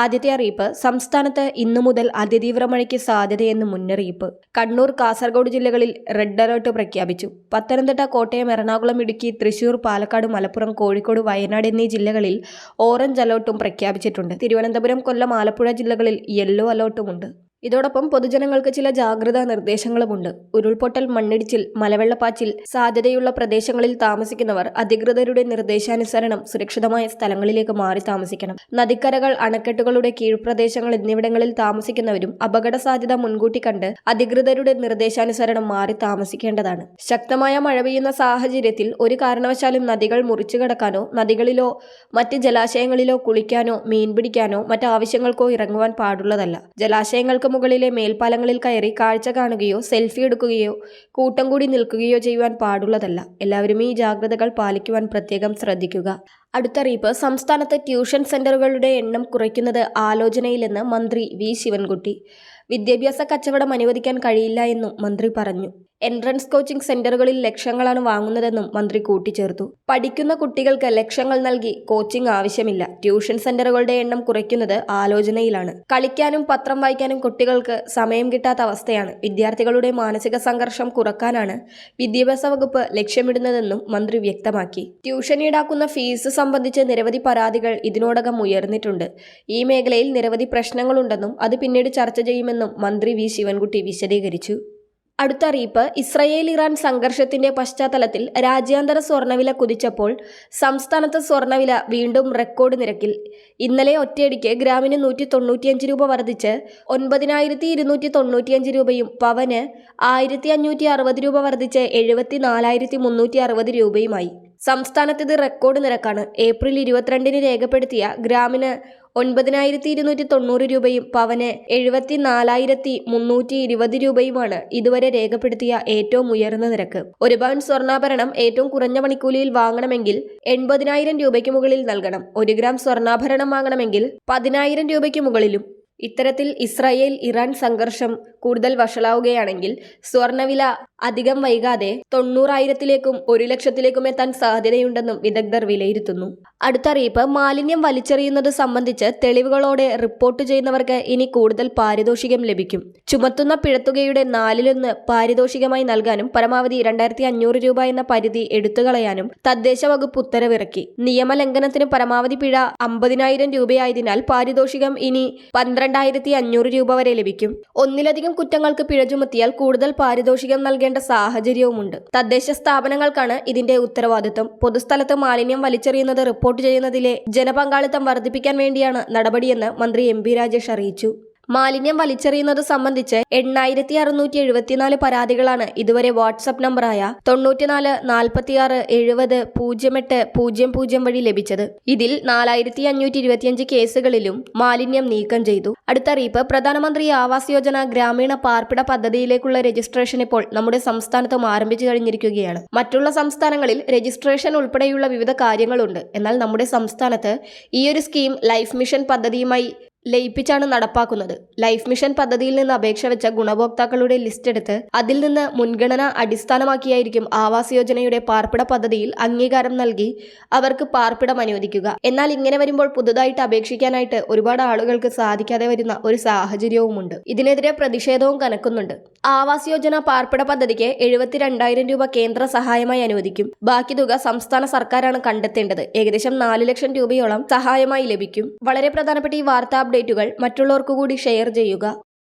ആദ്യത്തെ അറിയിപ്പ് സംസ്ഥാനത്ത് ഇന്നു മുതൽ അതിതീവ്ര മഴയ്ക്ക് സാധ്യതയെന്ന് മുന്നറിയിപ്പ്. കണ്ണൂർ കാസർഗോഡ് ജില്ലകളിൽ റെഡ് അലർട്ട് പ്രഖ്യാപിച്ചു. പത്തനംതിട്ട കോട്ടയം എറണാകുളം ഇടുക്കി തൃശൂർ പാലക്കാട് മലപ്പുറം കോഴിക്കോട് വയനാട് എന്നീ ജില്ലകളിൽ ഓറഞ്ച് അലർട്ടും പ്രഖ്യാപിച്ചിട്ടുണ്ട്. തിരുവനന്തപുരം കൊല്ലം ആലപ്പുഴ ജില്ലകളിൽ യെല്ലോ അലർട്ടുമുണ്ട്. ഇതോടൊപ്പം പൊതുജനങ്ങൾക്ക് ചില ജാഗ്രതാ നിർദ്ദേശങ്ങളുമുണ്ട്. ഉരുൾപൊട്ടൽ മണ്ണിടിച്ചിൽ മലവെള്ളപ്പാച്ചിൽ സാധ്യതയുള്ള പ്രദേശങ്ങളിൽ താമസിക്കുന്നവർ അധികൃതരുടെ നിർദ്ദേശാനുസരണം സുരക്ഷിതമായ സ്ഥലങ്ങളിലേക്ക് മാറി താമസിക്കണം. നദിക്കരകൾ അണക്കെട്ടുകളുടെ കീഴ്പ്രദേശങ്ങൾ എന്നിവിടങ്ങളിൽ താമസിക്കുന്നവരും അപകട സാധ്യത മുൻകൂട്ടി കണ്ട് അധികൃതരുടെ നിർദ്ദേശാനുസരണം മാറി താമസിക്കേണ്ടതാണ്. ശക്തമായ മഴ പെയ്യുന്ന സാഹചര്യത്തിൽ ഒരു കാരണവശാലും നദികൾ മുറിച്ചു കടക്കാനോ നദികളിലോ മറ്റ് ജലാശയങ്ങളിലോ കുളിക്കാനോ മീൻ പിടിക്കാനോ മറ്റാവശ്യങ്ങൾക്കോ ഇറങ്ങുവാൻ പാടുള്ളതല്ല. ജലാശയങ്ങൾക്ക് മുകളിലെ മേൽപ്പാലങ്ങളിൽ കയറി കാഴ്ച കാണുകയോ സെൽഫി എടുക്കുകയോ കൂട്ടം കൂടി നിൽക്കുകയോ ചെയ്യുവാൻ പാടുള്ളതല്ല. എല്ലാവരും ഈ ജാഗ്രതകൾ പാലിക്കുവാൻ പ്രത്യേകം ശ്രദ്ധിക്കുക. അടുത്തറിയിപ്പ് സംസ്ഥാനത്ത് ട്യൂഷൻ സെന്ററുകളുടെ എണ്ണം കുറയ്ക്കുന്നത് ആലോചനയിലെന്ന് മന്ത്രി വി. ശിവൻകുട്ടി. വിദ്യാഭ്യാസ കച്ചവടം അനുവദിക്കാൻ കഴിയില്ല എന്നും മന്ത്രി പറഞ്ഞു. എൻട്രൻസ് കോച്ചിംഗ് സെന്ററുകളിൽ ലക്ഷങ്ങളാണ് വാങ്ങുന്നതെന്നും മന്ത്രി കൂട്ടിച്ചേർത്തു. പഠിക്കുന്ന കുട്ടികൾക്ക് ലക്ഷങ്ങൾ നൽകി കോച്ചിംഗ് ആവശ്യമില്ല. ട്യൂഷൻ സെന്ററുകളുടെ എണ്ണം കുറയ്ക്കുന്നത് ആലോചനയിലാണ്. കളിക്കാനും പത്രം വായിക്കാനും കുട്ടികൾക്ക് സമയം കിട്ടാത്ത അവസ്ഥയാണ്. വിദ്യാർത്ഥികളുടെ മാനസിക സംഘർഷം കുറക്കാനാണ് വിദ്യാഭ്യാസ വകുപ്പ് ലക്ഷ്യമിടുന്നതെന്നും മന്ത്രി വ്യക്തമാക്കി. ട്യൂഷൻ ഈടാക്കുന്ന ഫീസ് സംബന്ധിച്ച് നിരവധി പരാതികൾ ഇതിനോടകം ഉയർന്നിട്ടുണ്ട്. ഈ മേഖലയിൽ നിരവധി പ്രശ്നങ്ങളുണ്ടെന്നും അത് പിന്നീട് ചർച്ച ചെയ്യുമെന്നും മന്ത്രി വി. ശിവൻകുട്ടി വിശദീകരിച്ചു. അടുത്ത അറിയിപ്പ് ഇസ്രയേൽ ഇറാൻ സംഘർഷത്തിന്റെ പശ്ചാത്തലത്തിൽ രാജ്യാന്തര സ്വർണവില കുതിച്ചപ്പോൾ സംസ്ഥാനത്ത് സ്വർണവില വീണ്ടും റെക്കോർഡ് നിരക്കിൽ. ഇന്നലെ ഒറ്റയടിക്ക് ഗ്രാമിന് നൂറ്റി തൊണ്ണൂറ്റിയഞ്ച് രൂപ വർദ്ധിച്ച് ഒൻപതിനായിരത്തി ഇരുന്നൂറ്റി തൊണ്ണൂറ്റിയഞ്ച് രൂപയും പവന് ആയിരത്തി അഞ്ഞൂറ്റി അറുപത് രൂപ വർദ്ധിച്ച് എഴുപത്തി നാലായിരത്തി മുന്നൂറ്റി അറുപത് രൂപയുമായി. സംസ്ഥാനത്ത് ഇത് റെക്കോർഡ് നിരക്കാണ്. ഏപ്രിൽ ഇരുപത്തിരണ്ടിന് രേഖപ്പെടുത്തിയ ഗ്രാമിന് ഒൻപതിനായിരത്തി ഇരുന്നൂറ്റി തൊണ്ണൂറ് രൂപയും പവന് എഴുപത്തി നാലായിരത്തി മുന്നൂറ്റി ഇരുപത് രൂപയുമാണ് ഇതുവരെ രേഖപ്പെടുത്തിയ ഏറ്റവും ഉയർന്ന നിരക്ക്. ഒരു പവൻ സ്വർണാഭരണം ഏറ്റവും കുറഞ്ഞ മണിക്കൂലിയിൽ വാങ്ങണമെങ്കിൽ എൺപതിനായിരം രൂപയ്ക്ക് മുകളിൽ നൽകണം. ഒരു ഗ്രാം സ്വർണാഭരണം വാങ്ങണമെങ്കിൽ പതിനായിരം രൂപയ്ക്ക് മുകളിലും. ഇത്തരത്തിൽ ഇസ്രായേൽ ഇറാൻ സംഘർഷം കൂടുതൽ വഷളാവുകയാണെങ്കിൽ സ്വർണവില അധികം വൈകാതെ തൊണ്ണൂറായിരത്തിലേക്കും ഒരു ലക്ഷത്തിലേക്കും എത്താൻ സാധ്യതയുണ്ടെന്നും വിദഗ്ധർ വിലയിരുത്തുന്നു. അടുത്തറിയിപ്പ് മാലിന്യം വലിച്ചെറിയുന്നത് സംബന്ധിച്ച് തെളിവുകളോടെ റിപ്പോർട്ട് ചെയ്യുന്നവർക്ക് ഇനി കൂടുതൽ പാരിതോഷികം ലഭിക്കും. ചുമത്തുന്ന പിഴത്തുകയുടെ നാലിലൊന്ന് പാരിതോഷികമായി നൽകാനും പരമാവധി രണ്ടായിരത്തി അഞ്ഞൂറ് രൂപ എന്ന പരിധി എടുത്തുകളയാനും തദ്ദേശ വകുപ്പ് ഉത്തരവിറക്കി. നിയമലംഘനത്തിന് പരമാവധി പിഴ അമ്പതിനായിരം രൂപയായതിനാൽ പാരിതോഷികം ഇനി പന്ത്രണ്ടായിരത്തി അഞ്ഞൂറ് രൂപ വരെ ലഭിക്കും. ഒന്നിലധികം കുറ്റങ്ങൾക്ക് പിഴ ചുമത്തിയാൽ കൂടുതൽ പാരിതോഷികം നൽകേണ്ട സാഹചര്യവുമുണ്ട്. തദ്ദേശ സ്ഥാപനങ്ങൾക്കാണ് ഇതിന്റെ ഉത്തരവാദിത്വം. പൊതുസ്ഥലത്ത് മാലിന്യം വലിച്ചെറിയുന്നത് റിപ്പോർട്ട് ചെയ്യുന്നതിലെ ജനപങ്കാളിത്തം വർദ്ധിപ്പിക്കാൻ വേണ്ടിയാണ് നടപടിയെന്ന് മന്ത്രി എം രാജേഷ് അറിയിച്ചു. മാലിന്യം വലിച്ചെറിയുന്നത് സംബന്ധിച്ച് എണ്ണായിരത്തി അറുന്നൂറ്റി എഴുപത്തിനാല് പരാതികളാണ് ഇതുവരെ വാട്സപ്പ് നമ്പറായ തൊണ്ണൂറ്റിനാല് നാൽപ്പത്തിയാറ് എഴുപത് പൂജ്യം എട്ട് പൂജ്യം പൂജ്യം വഴി ലഭിച്ചത്. ഇതിൽ നാലായിരത്തി അഞ്ഞൂറ്റി ഇരുപത്തിയഞ്ച് കേസുകളിലും മാലിന്യം നീക്കം ചെയ്തു. അടുത്ത അറിയിപ്പ് പ്രധാനമന്ത്രി ആവാസ് യോജന ഗ്രാമീണ പാർപ്പിട പദ്ധതിയിലേക്കുള്ള രജിസ്ട്രേഷൻ ഇപ്പോൾ നമ്മുടെ സംസ്ഥാനത്തും ആരംഭിച്ചു കഴിഞ്ഞിരിക്കുകയാണ്. മറ്റുള്ള സംസ്ഥാനങ്ങളിൽ രജിസ്ട്രേഷൻ ഉൾപ്പെടെയുള്ള വിവിധ കാര്യങ്ങളുണ്ട്. എന്നാൽ നമ്മുടെ സംസ്ഥാനത്ത് ഈ ഒരു സ്കീം ലൈഫ് മിഷൻ പദ്ധതിയുമായി ലയിപ്പിച്ചാണ് നടപ്പാക്കുന്നത്. ലൈഫ് മിഷൻ പദ്ധതിയിൽ നിന്ന് അപേക്ഷ വെച്ച ഗുണഭോക്താക്കളുടെ ലിസ്റ്റ് എടുത്ത് അതിൽ നിന്ന് മുൻഗണന അടിസ്ഥാനമാക്കിയായിരിക്കും ആവാസ് യോജനയുടെ പാർപ്പിട പദ്ധതിയിൽ അംഗീകാരം നൽകി അവർക്ക് പാർപ്പിടം അനുവദിക്കുക. എന്നാൽ ഇങ്ങനെ വരുമ്പോൾ പുതുതായിട്ട് അപേക്ഷിക്കാനായിട്ട് ഒരുപാട് ആളുകൾക്ക് സാധിക്കാതെ വരുന്ന ഒരു സാഹചര്യവുമുണ്ട്. ഇതിനെതിരെ പ്രതിഷേധവും കനക്കുന്നുണ്ട്. ആവാസ് യോജന പാർപ്പിട പദ്ധതിക്ക് എഴുപത്തിരണ്ടായിരം രൂപ കേന്ദ്ര സഹായമായി അനുവദിക്കും. ബാക്കി തുക സംസ്ഥാന സർക്കാരാണ് കണ്ടെത്തേണ്ടത്. ഏകദേശം നാല് ലക്ഷം രൂപയോളം സഹായമായി ലഭിക്കും. വളരെ പ്രധാനപ്പെട്ട ഈ വാർത്താ അപ്ഡേറ്റുകൾ മറ്റുള്ളവർക്കു കൂടി ഷെയർ ചെയ്യുക.